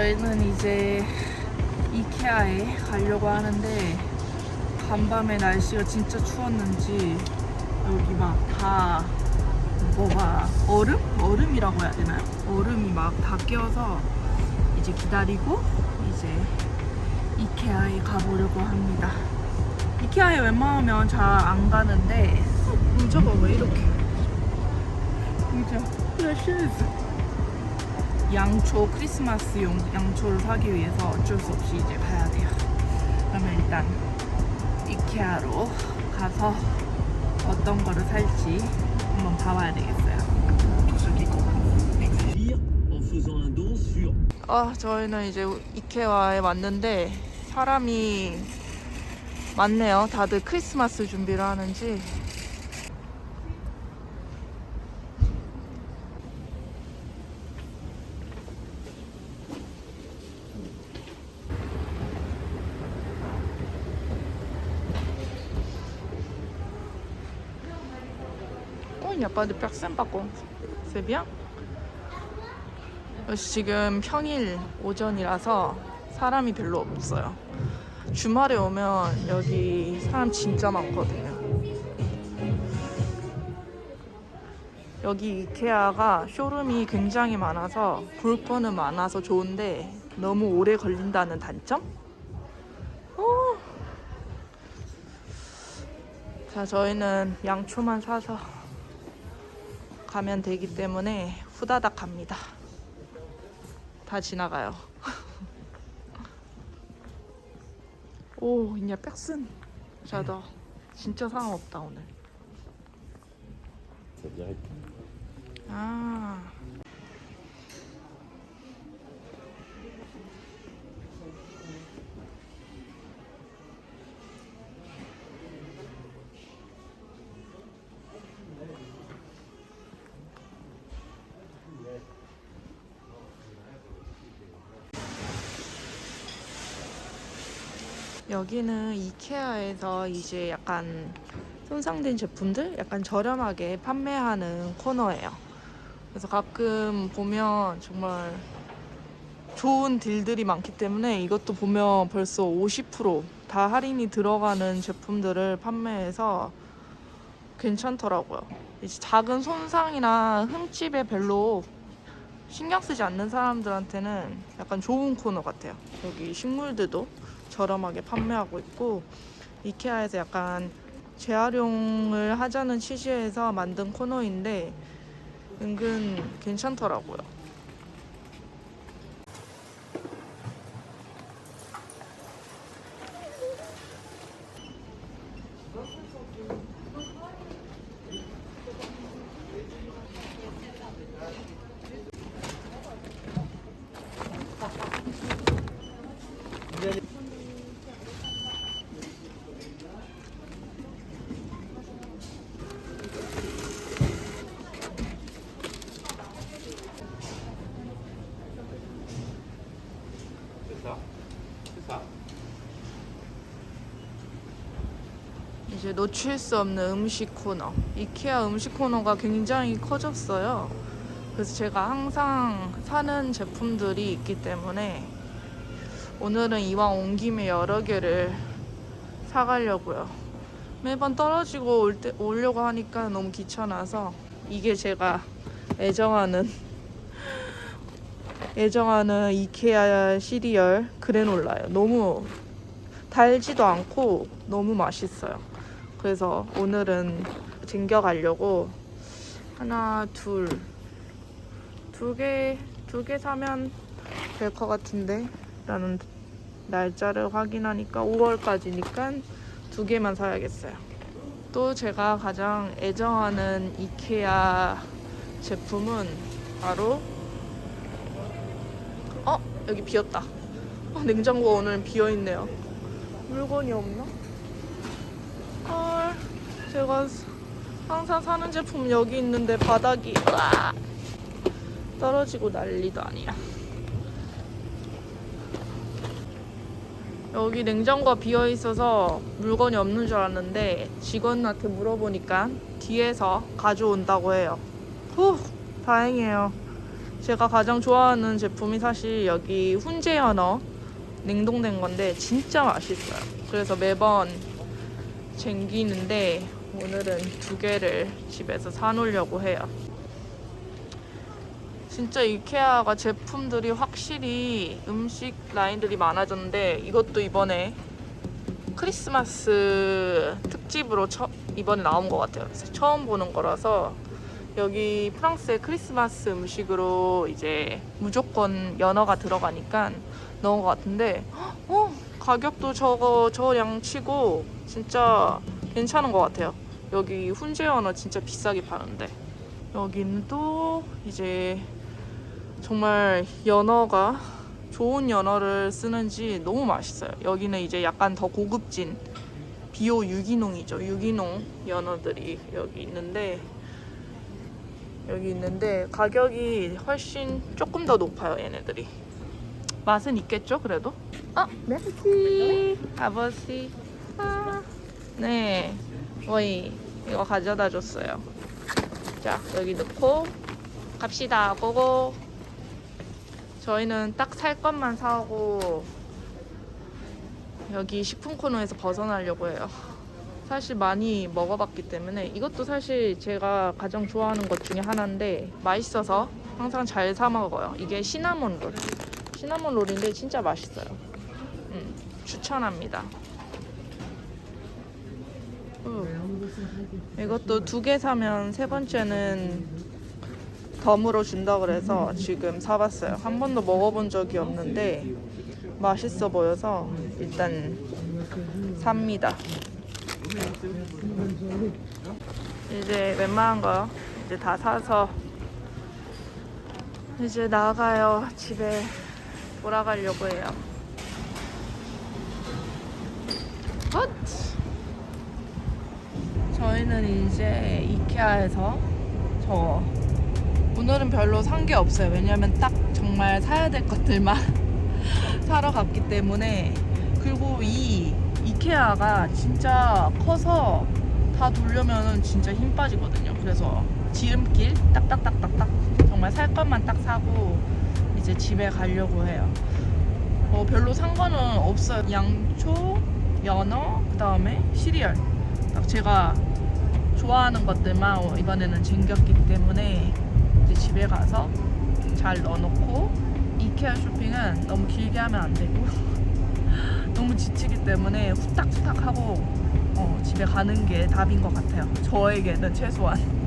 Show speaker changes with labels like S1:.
S1: 저희는 이제 이케아에 가려고 하는데 간밤에 날씨가 진짜 추웠는지 여기 막 다 뭐가 얼음? 얼음이라고 해야 되나요? 얼음이 막 다 끼어서 이제 기다리고 이제 이케아에 가보려고 합니다. 이케아에 웬만하면 잘 안 가는데 의자가 왜 이렇게 의자 프레쉬즈 양초 크리스마스용 양초를 사기 위해서 어쩔 수 없이 이제 가야 돼요. 그러면 일단 이케아로 가서 어떤 거를 살지 한번 봐봐야 되겠어요. 아 저희는 이제 이케아에 왔는데 사람이 많네요. 다들 크리스마스 준비를 하는지. Il n'y a pas de personne par contre. C'est bien. 지금 평일 오전이라서 사람이 별로 없어요. 주말에 오면 여기 사람 진짜 많거든요. 여기 이케아가 쇼룸이 굉장히 많아서 볼 거는 많아서 좋은데 너무 오래 걸린다는 단점? 어. 자, 저희는 양초만 사서 가면 되기 때문에 후다닥 갑니다. 다 지나가요. 오, 이냐 백슨. 자다. 진짜 상관 없다 오늘. 아. 여기는 이케아에서 이제 약간 손상된 제품들 약간 저렴하게 판매하는 코너예요. 그래서 가끔 보면 정말 좋은 딜들이 많기 때문에 이것도 보면 벌써 50%다 할인이 들어가는 제품들을 판매해서 괜찮더라고요. 이제 작은 손상이나 흠집에 별로 신경 쓰지 않는 사람들한테는 약간 좋은 코너 같아요. 여기 식물들도 저렴하게 판매하고 있고 이케아에서 약간 재활용을 하자는 취지에서 만든 코너인데 은근 괜찮더라고요. 이제 놓칠 수 없는 음식 코너. 이케아 음식 코너가 굉장히 커졌어요. 그래서 제가 항상 사는 제품들이 있기 때문에 오늘은 이왕 온 김에 여러 개를 사가려고요. 매번 떨어지고 올 때, 오려고 하니까 너무 귀찮아서 이게 제가 애정하는 애정하는 이케아 시리얼 그래놀라예요. 너무 달지도 않고 너무 맛있어요. 그래서 오늘은 챙겨가려고 하나, 둘, 두 개, 두 개 사면 될 것 같은데 라는 날짜를 확인하니까 5월까지니까 두 개만 사야겠어요. 또 제가 가장 애정하는 이케아 제품은 바로 어? 여기 비었다. 어, 냉장고 오늘 비어있네요. 물건이 없나? 헐, 제가 항상 사는 제품 여기 있는데 바닥이 으아! 떨어지고 난리도 아니야. 여기 냉장고가 비어 있어서 물건이 없는 줄 알았는데 직원한테 물어보니까 뒤에서 가져온다고 해요. 후, 다행이에요. 제가 가장 좋아하는 제품이 사실 여기 훈제 연어 냉동된 건데 진짜 맛있어요. 그래서 매번 쟁기는데 오늘은 두 개를 집에서 사놓으려고 해요. 진짜 이케아가 제품들이 확실히 음식 라인들이 많아졌는데 이것도 이번에 크리스마스 특집으로 처, 이번에 나온 것 같아요. 처음 보는 거라서 여기 프랑스의 크리스마스 음식으로 이제 무조건 연어가 들어가니까 넣은 것 같은데 어 가격도 저거 저 양 치고 진짜 괜찮은 것 같아요. 여기 훈제 연어 진짜 비싸게 파는데 여기는 또 이제 정말 연어가 좋은 연어를 쓰는지 너무 맛있어요. 여기는 이제 약간 더 고급진 비오 유기농이죠. 유기농 연어들이 여기 있는데 여기 있는데 가격이 훨씬 조금 더 높아요. 얘네들이 맛은 있겠죠? 그래도 아 메르시 아버지 아, 네 어이 이거 가져다 줬어요. 자 여기 넣고 갑시다 고고 저희는 딱 살 것만 사고 여기 식품 코너에서 벗어나려고 해요. 사실 많이 먹어봤기 때문에 이것도 사실 제가 가장 좋아하는 것 중에 하나인데 맛있어서 항상 잘 사 먹어요. 이게 시나몬 롤. 시나몬 롤인데 진짜 맛있어요. 음, 추천합니다. 음, 이것도 두 개 사면 세 번째는 덤으로 준다 그래서 지금 사봤어요. 한 번도 먹어본 적이 없는데 맛있어 보여서 일단 삽니다. 이제 웬만한 거 이제 다 사서 이제 나가요. 집에 돌아가려고 해요. 헛! 저희는 이제 이케아에서 저 오늘은 별로 산 게 없어요. 왜냐면 딱 정말 사야 될 것들만 사러 갔기 때문에 그리고 이 이케아가 진짜 커서 다 돌려면은 진짜 힘 빠지거든요. 그래서 지름길 딱딱딱딱딱 정말 살 것만 딱 사고 이제 집에 가려고 해요. 어, 별로 산 거는 없어요. 양초, 연어, 그 다음에 시리얼. 딱 제가 좋아하는 것들만 이번에는 챙겼기 때문에 이제 집에 가서 잘 넣어놓고 이케아 쇼핑은 너무 길게 하면 안 되고 너무 지치기 때문에 후딱후딱 하고 어, 집에 가는 게 답인 것 같아요. 저에게는 최소한.